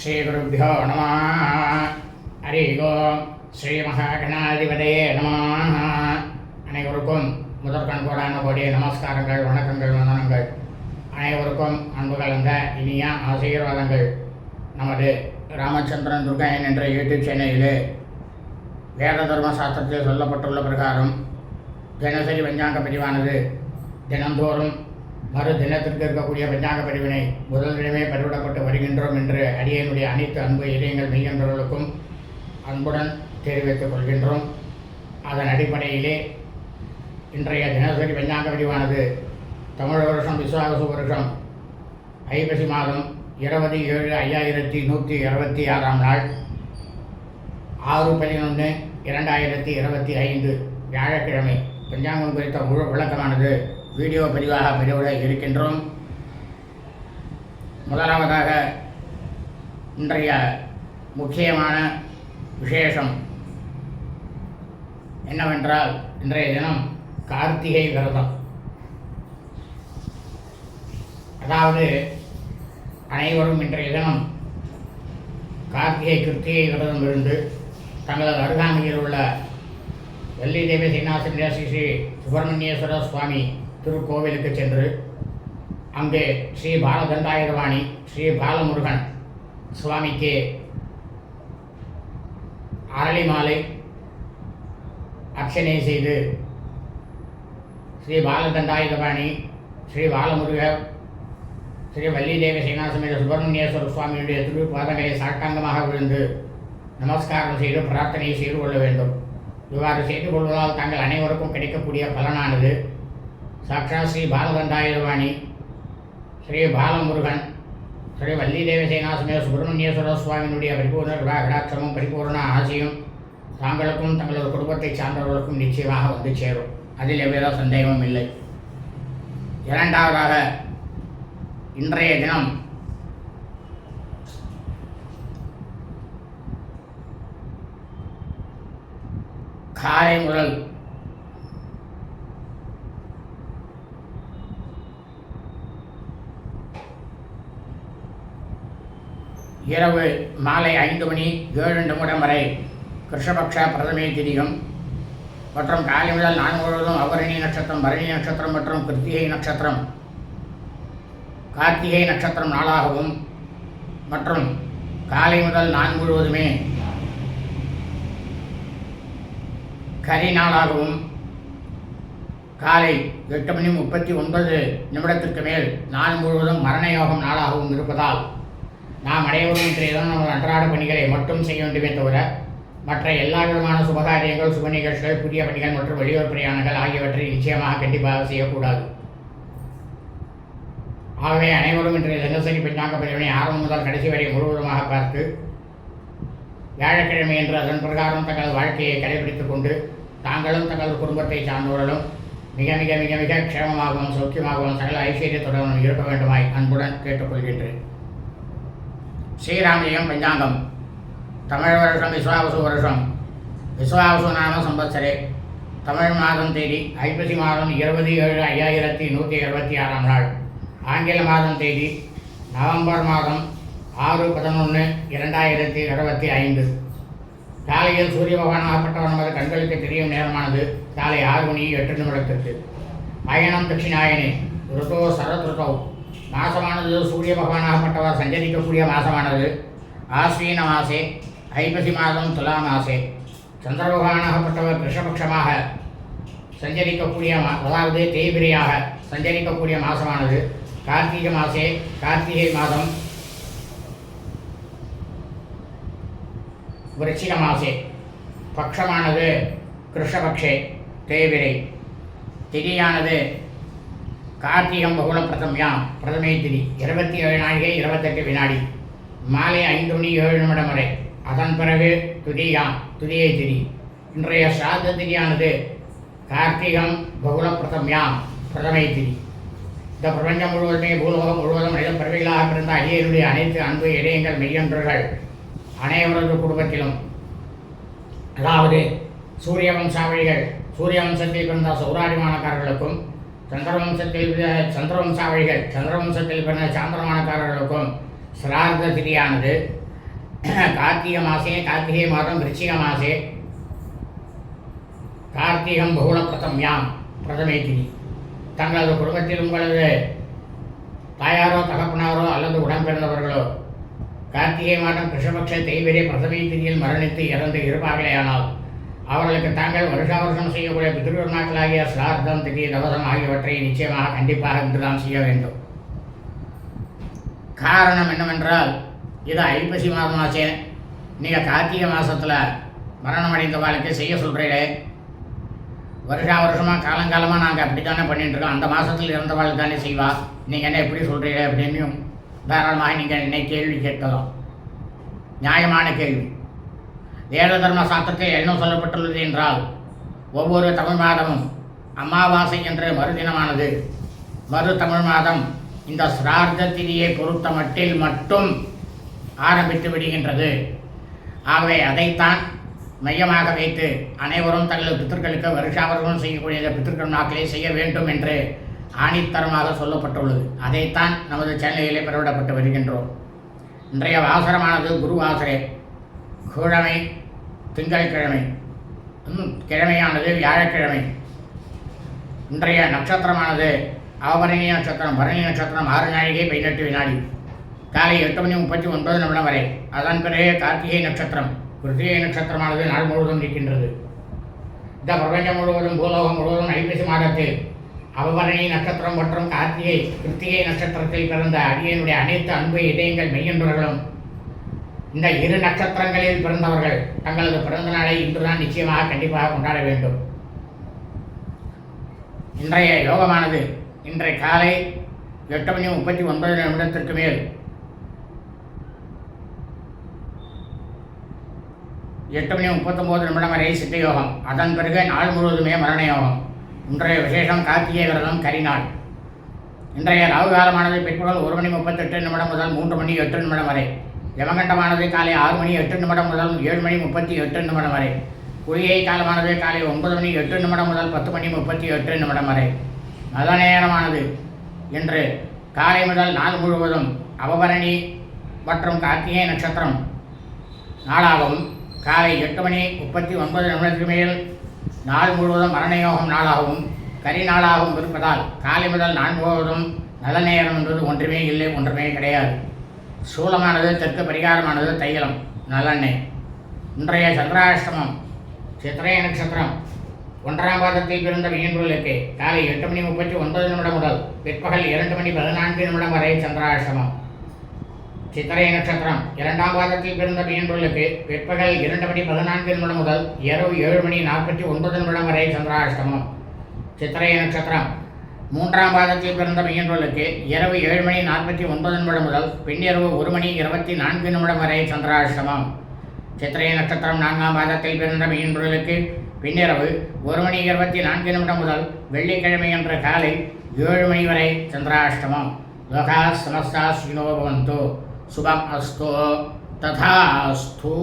ஸ்ரீகுருப்போ நம ஹரி ஓம் ஸ்ரீ மகாகணாதிபதியே நம அனைவருக்கும் முதற்கண் கோடான கோடிய நமஸ்காரங்கள் வணக்கங்கள் வந்தனங்கள். அனைவருக்கும் அன்பு கலந்த இனிய ஆசீர்வாதங்கள். நமது ராமச்சந்திரன் துர்காயன் என்ற யூடியூப் சேனலிலே வேத தர்ம சாஸ்திரத்தில் சொல்லப்பட்டுள்ள பிரகாரம் தினசரி பஞ்சாங்க பிரிவானது தினந்தோறும் மறு தினத்திற்கு இருக்கக்கூடிய பஞ்சாங்க பிரிவினை முதல் தினமே வருகின்றோம் என்று அடியனுடைய அனைத்து அன்பு இதயங்கள் மெய்யன்றவர்களுக்கும் அன்புடன் தெரிவித்துக் கொள்கின்றோம். அதன் அடிப்படையிலே இன்றைய தினசரி பஞ்சாங்க பிரிவானது தமிழ் வருஷம் விசுவாச வருஷம் ஐப்பசி மாதம் இருபது ஏழு ஐயாயிரத்தி நூற்றி இருபத்தி ஆறாம் நாள் ஆறு பதினொன்று இரண்டாயிரத்தி இருபத்தி ஐந்து வியாழக்கிழமை. பஞ்சாங்கம் குறித்த முழு விளக்கமானது வீடியோ பதிவாக பதிவிட இருக்கின்றோம். முதலாவதாக இன்றைய முக்கியமான விசேஷம் என்னவென்றால் இன்றைய தினம் கார்த்திகை விரதம். அதாவது அனைவரும் இன்றைய தினம் கார்த்திகை கிருத்திகை விரதம் இருந்து தங்களது அருகாமையில் உள்ள வெள்ளி தேவி சீனாசிரியா ஸ்ரீ ஸ்ரீ சுப்பிரமணியேஸ்வர சுவாமி திருக்கோவிலுக்கு சென்று அங்கே ஸ்ரீ பாலதண்டாயுதவாணி ஸ்ரீ பாலமுருகன் சுவாமிக்கு அரளி மாலை அர்ச்சனை செய்து ஸ்ரீ பாலதண்டாயுதபாணி ஸ்ரீ பாலமுருகர் ஸ்ரீ வள்ளிதேவ சீனாசமேத சுப்பிரமணியேஸ்வர சுவாமியுடைய திருப்பாதங்களை சாட்டாங்கமாக விழுந்து நமஸ்காரம் செய்து பிரார்த்தனை செய்து கொள்ள வேண்டும். இவ்வாறு செய்து கொள்வதால் தாங்கள் அனைவருக்கும் கிடைக்கக்கூடிய பலனானது சாட்சாத் ஸ்ரீ பாலதண்டாயுதவாணி ஸ்ரீ பாலமுருகன் ஸ்ரீ வள்ளி தேவசேனாசுமே சுப்பிரமணியேஸ்வர சுவாமியினுடைய பரிபூர்ண கடாட்சமும் பரிபூர்ண ஆசையும் தாங்களுக்கும் தங்களது குடும்பத்தை சார்ந்தவர்களுக்கும் நிச்சயமாக வந்து சேரும். அதில் எவ்வித சந்தேகமும் இல்லை. இரண்டாவதாக இன்றைய தினம் காலை முதல் இரவு மாலை ஐந்து மணி ஏழு நிமிடம் வரை கிருஷ்ணபக்ஷ பிரதமே திரியும் மற்றும் காலை முதல் நான்கு முழுவதும் அபரணி நட்சத்திரம் பரணி நட்சத்திரம் மற்றும் கிருத்திகை நட்சத்திரம். கார்த்திகை நட்சத்திரம் நாளாகவும் மற்றும் காலை முதல் நான்கு முழுவதுமே கரி நாளாகவும் காலை எட்டு மணி முப்பத்தி ஒன்பது நிமிடத்திற்கு மேல் நாள் முழுவதும் மரண யோகம் நாளாகவும் இருப்பதால் நாம் அனைவரும் இன்றைய தினம் நமது அன்றாட பணிகளை மட்டும் செய்ய வேண்டுமே தவிர மற்ற எல்லா விதமான சுபகாரியங்கள் சுப நிகழ்ச்சிகள் புதிய பணிகள் மற்றும் வெளியூர் பிரயாணங்கள் ஆகியவற்றை நிச்சயமாக கண்டிப்பாக செய்யக்கூடாது. ஆகவே அனைவரும் இன்றைய தினசரி பெண்ணாக்க பிரிவினை ஆரம்பம் முதல் கடைசி வரை முழுவதுமாக பார்த்து வியாழக்கிழமை என்று அதன் பிரகாரம் தங்கள் வாழ்க்கையை கடைபிடித்துக் கொண்டு தாங்களும் தங்கள் குடும்பத்தை சார்ந்தவர்களும் மிக மிக மிக மிக க்ஷேமமாகவும் சௌக்கியமாகவும் சகல ஐஸ்வர்யத்துடனும் இருக்க வேண்டுமாய் அன்புடன் கேட்டுக்கொள்கின்றேன். ஸ்ரீராமலிங்கம் பஞ்சாங்கம். தமிழ் வருஷம் விஸ்வாவசு வருஷம். விஸ்வாவசு நாம சம்பத்சரே. தமிழ் மாதம் தேதி ஐப்பசி மாதம் இருபது ஏழு ஐயாயிரத்தி நூற்றி இருபத்தி ஆறாம் நாள். ஆங்கில மாதம் தேதி நவம்பர் மாதம் ஆறு பதினொன்று இரண்டாயிரத்தி இருபத்தி ஐந்து. காலையில் சூரிய பகவானாகப்பட்டவர் நமது கண்களுக்கு தெரியும் நேரமானது காலை ஆறு மணி எட்டு நிமிடத்திற்கு. பயணம் தட்சிணாயனே ருதோ சரத் ருதோ மாசமானது சூரிய பகவானாகப்பட்டவர் சஞ்சரிக்கக்கூடிய மாசமானது. ஆஸ்வீன மாசே ஐப்பசி மாதம் துலா மாசே. சந்திர பகவானாகப்பட்டவர் கிருஷ்ணபக்ஷமாக சஞ்சரிக்கக்கூடிய மா அதாவது தேய்பிரியாக சஞ்சரிக்கக்கூடிய மாசமானது. கார்த்திகை மாசே கார்த்திகை மாதம் விருச்சிக மாசே. பக்ஷமானது கிருஷ்ணபக்ஷே தேய்பிரை. திதியானது கார்த்திகம் பகுல பிரதம்யாம் பிரதமை திதி இருபத்தி ஏழு நாழிகை இருபத்தெட்டு வினாடி. மாலை ஐந்து மணி ஏழு நிமிடம் வரை. அதன் பிறகு துதியாம் துதியை திதி இன்றைய சாத திதியானது கார்த்திகம் பகுல பிரதம்யாம் பிரதமை திதி இந்த பிரபஞ்சம் முழுவதுமே பூலோகம் முழுவதும் மனித பிறவிகளாக பிறந்த அடியருடைய அனைத்து அன்பு இடையங்கள் மெய்யன்றர்கள் அனைவரது குடும்பத்திலும். அதாவது சூரிய வம்சாவளிகள் சூரிய வம்சத்தில் பிறந்த சௌராஜிமானக்காரர்களுக்கும் சந்திரவம்சத்தில் சந்திரவம்சாவளிகள் சந்திரவம்சத்தில் பிறந்த சாந்திரமானக்காரர்களுக்கும் சிரார்த்த திதியானது. கார்த்திகை மாசே கார்த்திகை மாதம் விருச்சிக மாசே. கார்த்திகம் பகுல பிரதம்யாம் பிரதமை திதி. தங்களது குடும்பத்தில் உங்களது தாயாரோ தகப்பனாரோ அல்லது உடன்பிறந்தவர்களோ கார்த்திகை மாதம் கிருஷ்ணபக்ஷ தெய்வரே பிரதமை திதியில் மரணித்து இறந்து இருப்பார்களேயானால் அவர்களுக்கு தாங்கள் வருஷா வருஷம் செய்யக்கூடிய பிதிருநாட்களாகிய சிரார்த்தம் திதி தவசம் ஆகியவற்றை நிச்சயமாக கண்டிப்பாக இன்றுதான் செய்ய வேண்டும். காரணம் என்னவென்றால் இது ஐப்பசி மாதமாச்சே. நீங்கள் கார்த்திகை மாதத்தில் மரணம் அடைந்தவாளுக்கு செய்ய சொல்கிறீங்களே வருஷா வருஷமாக காலங்காலமாக நாங்கள் அப்படி தானே பண்ணிட்டுருக்கோம். அந்த மாதத்தில் இறந்தவாள் தானே செய்வா. நீங்கள் என்ன எப்படி சொல்கிறீங்க அப்படின்னு தாராளமாக நீங்கள் என்னை கேள்வி கேட்கலாம். நியாயமான கேள்வி. வேத தர்ம சாஸ்திரத்தில் என்ன சொல்லப்பட்டுள்ளது என்றால் ஒவ்வொரு தமிழ் மாதமும் அமாவாசை என்ற மறுதினமானது. மறு தமிழ் மாதம் இந்த சிரார்த்த திதியை பொறுத்த மட்டில் மட்டும் ஆரம்பித்து விடுகின்றது. ஆகவே அதைத்தான் மையமாக வைத்து அனைவரும் தங்கள் பித்தர்களுக்கு வருஷாவர்களும் செய்யக்கூடிய பித்திருக்கள் நாட்களை செய்ய வேண்டும் என்று ஆணித்தரமாக சொல்லப்பட்டுள்ளது. அதைத்தான் நமது சென்னையிலே பெறவிடப்பட்டு வருகின்றோம். இன்றைய வாசரமானது குரு வாசரே. கிழமை திங்கட்கிழமை ம், கிழமையானது வியாழக்கிழமை. இன்றைய நட்சத்திரமானது அவபரணி நட்சத்திரம் பரணி நட்சத்திரம் ஆறு நாழிகை பதினெட்டு வினாடி. காலை எட்டு மணி முப்பத்தி ஒன்பது நிமிடம் வரை. அதன் பிறகு கார்த்திகை நட்சத்திரம். கிருத்திகை நட்சத்திரமானது நாள் முழுவதும் நிற்கின்றது இந்த பிரபஞ்சம் முழுவதும் பூலோகம் முழுவதும் ஐப்பசி மாதத்தில் அவபரணி நட்சத்திரம் மற்றும் கார்த்திகை கிருத்திகை நட்சத்திரத்தில் பிறந்த அடியனுடைய அனைத்து அன்பு இதயங்கள் மெய்யன்பர்களும் இந்த இரு நட்சத்திரங்களில் பிறந்தவர்கள் தங்களது பிறந்த நாளை இன்றுதான் நிச்சயமாக கண்டிப்பாக கொண்டாட வேண்டும். இன்றைய யோகமானது இன்றைய காலை எட்டு மணி முப்பத்தி ஒன்பது நிமிடத்திற்கு மேல். எட்டு மணி முப்பத்தொம்போது நிமிடம் வரை சித்த யோகம் அதன் பிறகு நாள் முழுவதுமே மரண யோகம் இன்றைய விசேஷம் கார்த்திகை விரதம் கரிநாள் இன்றைய ராகு காலமானது பிற்பகல் ஒரு மணி முப்பத்தெட்டு நிமிடம் முதல் மூன்று மணி எட்டு நிமிடம் வரை. யமகண்டமானது காலை ஆறு மணி எட்டு நிமிடம் முதல் ஏழு மணி முப்பத்தி எட்டு நிமிடம் வரை. குளிகை காலமானது காலை ஒன்பது மணி எட்டு நிமிடம் முதல் பத்து மணி முப்பத்தி எட்டு நிமிடம் வரை. நல்ல நேரமானது இன்று காலை முதல் நாள் முழுவதும் அவபரணி மற்றும் கார்த்திகை நட்சத்திரம் நாளாகவும் காலை எட்டு மணி முப்பத்தி ஒன்பது நிமிடத்துக்கு மேல் நாள் முழுவதும் மரணயோகம் நாளாகவும் கரி நாளாகவும் இருப்பதால் காலை முதல் நாள் முழுவதும் நல்ல நேரம் என்பது ஒன்றுமே இல்லை ஒன்றுமே கிடையாது. சூலமானது தெற்கு பரிகாரமானது தைலம் நல்லெண்ணெய். இன்றைய சந்திராஷ்டமம் சித்திரை நட்சத்திரம் ஒன்றாம் பாதத்தில் பிறந்த மீன்பொருளுக்கு காலை எட்டு மணி முப்பத்தி ஒன்பது நிமிடம் முதல் பிற்பகல் இரண்டு மணி பதினான்கு நிமிடம் வரை சந்திராஷ்டமம். சித்திரை நட்சத்திரம் இரண்டாம் பாதத்தில் பிறந்த மீன்பொருளுக்கு பிற்பகல் இரண்டு மணி பதினான்கு நிமிடம் முதல் இரவு ஏழு மணி நாற்பத்தி ஒன்பது நிமிடம் வரை சந்திராஷ்டமம். சித்திரை நட்சத்திரம் மூன்றாம் பாதத்தில் பிறந்த மீன்பொருளுக்கு இரவு ஏழு மணி நாற்பத்தி ஒன்பது நிமிடம் முதல் பின்னிரவு ஒரு மணி இருபத்தி நான்கு நிமிடம் வரை சந்திராஷ்டமம் சித்திரை நட்சத்திரம் நான்காம் பாதத்தில் பிறந்த மீன்பொருளுக்கு பின்னிரவு ஒரு மணி இருபத்தி நான்கு நிமிடம் முதல் வெள்ளிக்கிழமை என்ற காலை ஏழு மணி வரை சந்திராஷ்டமம் லோகா சமஸ்தா ஸ்ரீனோ பவந்தோ. சுபம் அஸ்தோ. ததாஸ்தூ.